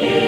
you.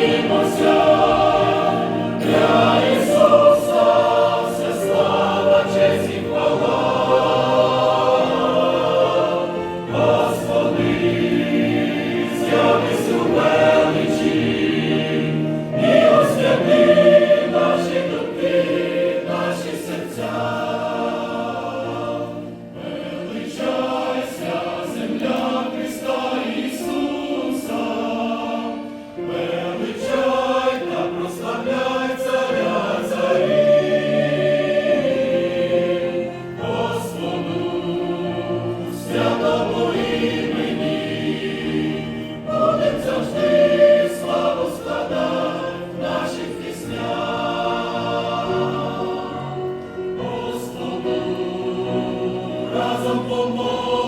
Разом помолимось.